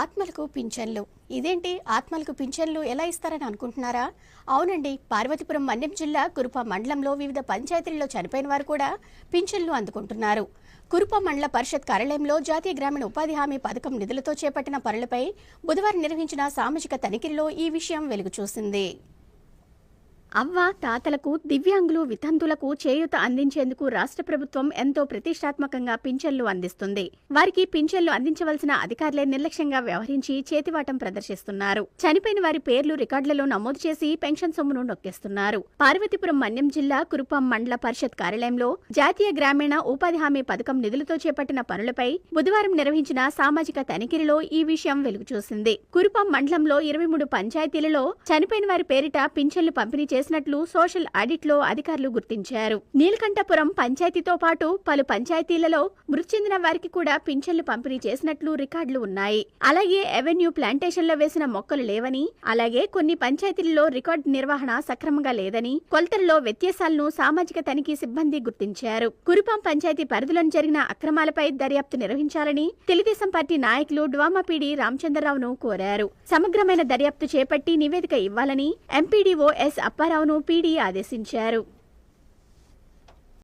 ఆత్మలకు పింఛన్లు. ఇదేంటి? ఆత్మలకు పింఛన్లు ఎలా ఇస్తారని అనుకుంటున్నారా? అవునండి. పార్వతీపురం మన్యం జిల్లా కురుప మండలంలో వివిధ పంచాయతీల్లో చనిపోయిన వారు కూడా పింఛన్లు అందుకుంటున్నారు. కురుప మండల పరిషత్ కార్యాలయంలో జాతీయ గ్రామీణ ఉపాధి హామీ పథకం నిధులతో చేపట్టిన పనులపై బుధవారం నిర్వహించిన సామాజిక తనిఖీల్లో ఈ విషయం వెలుగు చూసింది అవ్వ తాతలకు దివ్యాంగులు వితంతులకు చేయూత అందించేందుకు రాష్ట్ర ప్రభుత్వం ఎంతో ప్రతిష్టాత్మకంగా పింఛన్లు అందిస్తుంది. వారికి పింఛన్లు అందించవలసిన అధికారులే నిర్లక్ష్యంగా వ్యవహరించి చేతివాటం ప్రదర్శిస్తున్నారు. చనిపోయిన వారి పేర్లు రికార్డులలో నమోదు చేసి పెన్షన్ సొమ్మును నొక్కేస్తున్నారు. పార్వతీపురం మన్యం జిల్లా కురుపం మండల పరిషత్ కార్యాలయంలో జాతీయ గ్రామీణ ఉపాధి హామీ పథకం నిధులతో చేపట్టిన పనులపై బుధవారం నిర్వహించిన సామాజిక తనిఖీలో ఈ విషయం వెలుగు చూసింది కురుపం మండలంలో ఇరవై మూడు పంచాయతీలలో చనిపోయిన వారి పేరిట పింఛన్లు పంపిణీ చేసినట్లు సోషల్ ఆడిట్లో అధికారులు గుర్తించారు. నీలకంఠపురం పంచాయతీతో పాటు పలు పంచాయతీలలో మృతి చెందిన వారికి కూడా పింఛన్లు పంపిణీ చేసినట్లు రికార్డులు ఉన్నాయి. అలాగే ఎవెన్యూ ప్లాంటేషన్లో వేసిన మొక్కలు లేవని అలాగే కొన్ని పంచాయతీల్లో రికార్డు నిర్వహణ సక్రమంగా లేదని కొలతల్లో వ్యత్యాసాలను సామాజిక తనిఖీ సిబ్బంది గుర్తించారు. కురుపాం పంచాయతీ పరిధిలో జరిగిన అక్రమాలపై దర్యాప్తు నిర్వహించాలని తెలుగుదేశం పార్టీ నాయకులు డ్వామపీడి రామచంద్రరావును కోరారు. సమగ్రమైన దర్యాప్తు చేపట్టి నివేదిక ఇవ్వాలని ఎంపీడీఓ ఎస్ అప్పారావును పీడీ ఆదేశించారు.